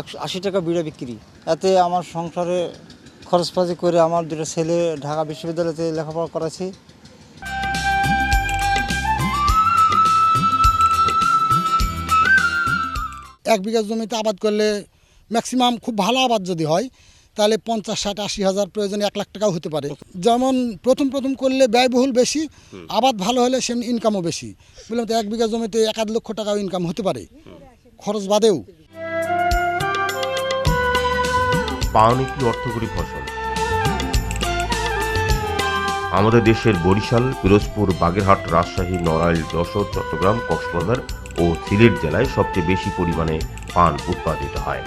একশো আশি টাকা বিড়া বিক্রি। এতে আমার সংসারে খরচপাতি করে আমার দুটো ছেলে ঢাকা বিশ্ববিদ্যালয়তে লেখাপড়া করাছি এক বিঘা জমিতে আবাদ করলে ম্যাক্সিমাম খুব ভালো আবাদ যদি হয় তাহলে পঞ্চাশ ষাট আশি হাজার প্রয়োজনে এক লাখ টাকাও হতে পারে। যেমন প্রথম প্রথম করলে ব্যয়বহুল বেশি আবাদ ভালো হলে সেমনি ইনকামও বেশি। বললাম তো এক বিঘা জমিতে এক আধ লক্ষ টাকাও ইনকাম হতে পারে। খরচ বাদেও। পান একটি অর্থকরী ফসল। আমাদের দেশের বরিশাল, পিরোজপুর, বাগেরহাট, রাজশাহী, নড়াইল, যশোর, চট্টগ্রাম, কক্সবাজার ও সিলেট জেলায় সবচেয়ে বেশি পরিমাণে পান উৎপাদিত হয়।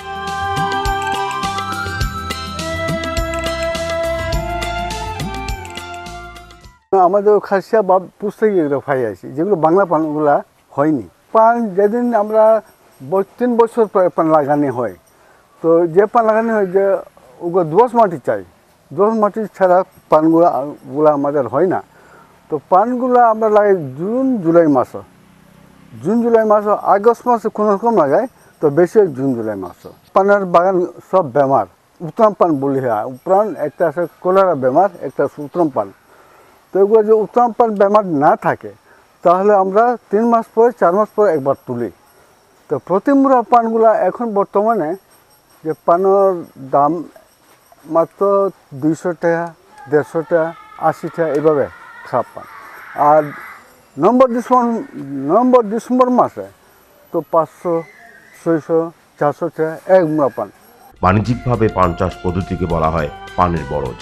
আমাদের খাসিয়া বা পুস্তকে এগুলো পাই আছি, যেগুলো বাংলা পানগুলা হয়নি। পান যেদিন আমরা তিন বছর পান লাগানি হয় তো যে পান লাগানি হয় যে ওগুলো দোয়াশ মাটি চাই। দোয়াশ মাটি ছাড়া পানগুলা গুলা আমাদের হয় না। তো পানগুলা আমরা লাগাই জুন, জুলাই মাসে। জুন, জুলাই মাস, আগস্ট মাসে কোনো রকম লাগাই, তো বেশি হয় জুন, জুলাই মাস। পানের বাগান সব বেমার। উত্তম পান বলি হ্যাঁ উপরান একটা আছে কলেরা বেমার, একটা আছে উত্তম পান। তো এগুলো যে উত্তম পান বেমার না থাকে, তাহলে আমরা তিন মাস পরে, চার মাস পরে একবার তুলি। তো প্রতি মুড়া পানগুলা এখন বর্তমানে যে পানের দাম মাত্র দুইশো টাকা, দেড়শো টাকা, আশি টাকা, এভাবে খারাপ পান আর নভেম্বর, ডিসেম্বর নভেম্বর, ডিসেম্বর মাসে তো পাঁচশো, ছয়শো, চারশো টাকা এক মুড়া পান বাণিজ্যিকভাবে পান চাষ পদ্ধতিকে বলা হয় পানের বরজ।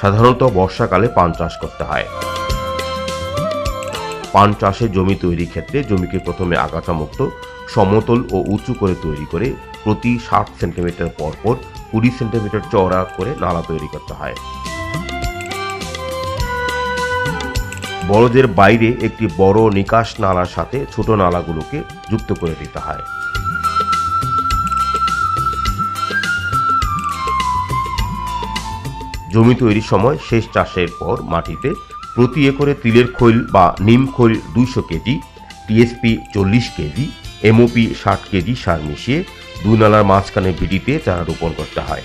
সাধারণত বর্ষাকালে পান চাষ করতে হয়। পান চাষে জমি তৈরির ক্ষেত্রে জমিকে প্রথমে আগাছামুক্ত, সমতল ও উঁচু করে তৈরি করে প্রতি ষাট সেন্টিমিটার পর পর কুড়ি সেন্টিমিটার চওড়া করে নালা তৈরি করতে হয়। বড়দের বাইরে একটি বড় নিকাশ নালার সাথে ছোট নালাগুলোকে যুক্ত করে দিতে হয়। জমি তৈরির সময় শেষ চাষের পর মাটিতে প্রতি একরে তিলের খৈল বা নিম খৈল দুইশো কেজি, টিএসপি চল্লিশ কেজি, এমওপি ষাট কেজি সার মিশিয়ে দুই নালার মাঝখানে ভিডিতে চারা রোপণ করতে হয়।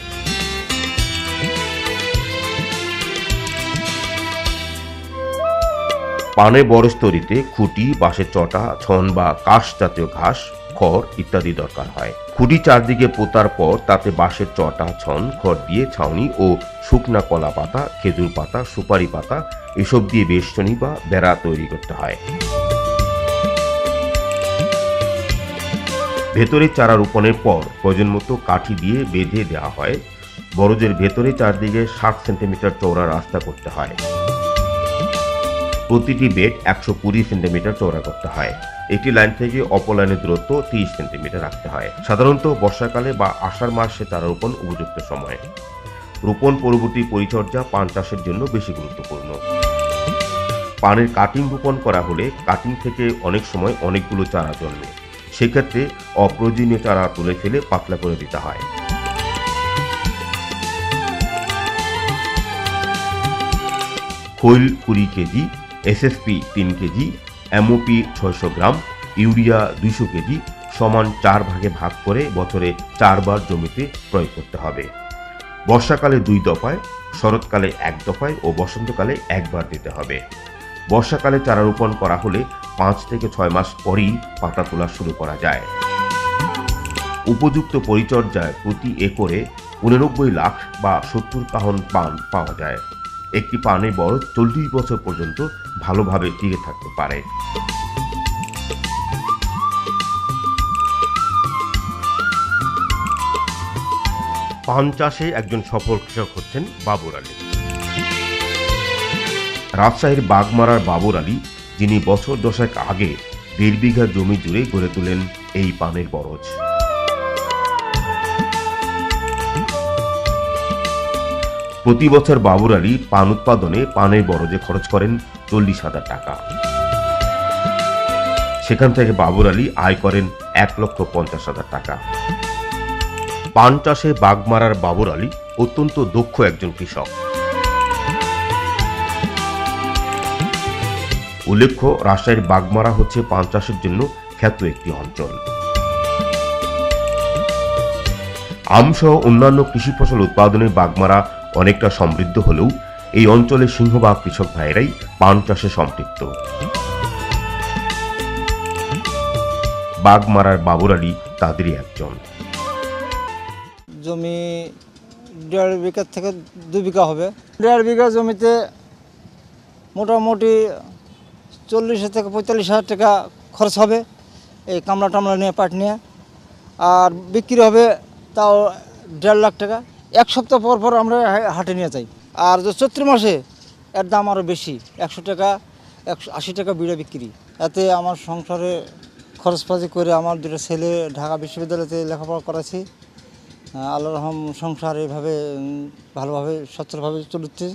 পানে বরজ তৈরিতে খুঁটি, বাঁশের চটা, ছন বা কাশ জাতীয় ঘাস, খড় ইত্যাদি দরকার হয়। খুঁটি চারদিকে পোতার পর তাতে বাঁশের চটা, ছন, খড় দিয়ে ছাউনি ও শুকনা কলা পাতা খেজুর পাতা, সুপারি পাতা এসব দিয়ে বেষ্টনী বা বেড়া তৈরি করতে হয়। ভেতরে চারা রোপণের পর প্রয়োজন মতো কাঠি দিয়ে বেঁধে দেওয়া হয়। বরজের ভেতরে চারদিকে ষাট সেন্টিমিটার চওড়া রাস্তা করতে হয়। প্রতিটি বেড একশো কুড়ি সেন্টিমিটার চওড়া করতে হয়। একটি লাইন থেকে অপর লাইনের দূরত্ব তিরিশ সেন্টিমিটার রাখতে হয়। সাধারণত বর্ষাকালে বা আষাঢ় মাসে চারা রোপণ উপযুক্ত সময়। রোপণ পরবর্তী পরিচর্যা পান চাষের জন্য বেশি গুরুত্বপূর্ণ। পানের কাটিং রোপণ করা হলে কাটিং থেকে অনেক সময় অনেকগুলো চারা জন্মে। সেক্ষেত্রে অপ্রয়োজনীয় চারা তুলে ফেলে পাতলা করে দিতে হয়। খৈল কুড়ি কেজি এসএসপি তিন কেজি এমওপি ছয়শো গ্রাম, ইউরিয়া দুইশো কেজি সমান চার ভাগে ভাগ করে বছরে চারবার জমিতে প্রয়োগ করতে হবে। বর্ষাকালে দুই দফায় শরৎকালে এক দফায় ও বসন্তকালে একবার দিতে হবে। বর্ষাকালে চারা রোপণ করা হলে পাঁচ থেকে ছয় মাস পরই পাতা তোলা শুরু করা যায়। উপযুক্ত পরিচর্যায় প্রতি একরে উননব্বই লাখ বা সত্তর কাহন পান পাওয়া যায়। একটি পানের বয়স চল্লিশ বছর পর্যন্ত ভালোভাবে টিকে থাকতে পারে। পান চাষে একজন সফল কৃষক হচ্ছেন বাবুর আলী। রাজশাহীর বাগমারার বাবুর আলী, যিনি বছর দশেক আগে দেড় বিঘা জমি জুড়ে গড়ে তোলেন এই পানের বরজ। প্রতি বছর বাবুর আলী পান উৎপাদনে পানের বরজে খরচ করেন চল্লিশ হাজার টাকা। সেখান থেকে বাবুর আলী আয় করেন এক লক্ষ পঞ্চাশ হাজার টাকা। পান চাষে বাগমারার বাবুর আলী অত্যন্ত দক্ষ একজন কৃষক। উল্লেখ্য, রাজশাহীর বাগমারা হচ্ছে পান চাষের জন্য খ্যাত একটি অঞ্চল। আমসহ অন্যান্য কৃষি ফসল উৎপাদনে বাগমারা অনেকটা সমৃদ্ধ হলেও এই অঞ্চলের সিংহভাগ কৃষক ভাইয়েরাই পান চাষে সম্পৃক্ত বাগমারার বাবুর আলী তাদেরই একজন। জমি দেড় বিঘা থেকে দু বিঘা হবে। দেড় বিঘা জমিতে মোটামুটি চল্লিশ থেকে পঁয়তাল্লিশ হাজার টাকা খরচ হবে এই কামলা টামলা নিয়ে, পাট নিয়ে। আর বিক্রি হবে তাও দেড় লাখ টাকা। এক সপ্তাহ পর পর আমরা হাটে নিয়ে যাই। আর যে চৈত্র মাসে এর দাম আরও বেশি, একশো টাকা, একশো আশি টাকা বিড়া বিক্রি। এতে আমার সংসারে খরচপাতি করে আমার দুটো ছেলে ঢাকা বিশ্ববিদ্যালয়তে লেখাপড়া করাছি আল্লাহ রহম সংসার এভাবে ভালোভাবে সচ্ছলভাবে চলছে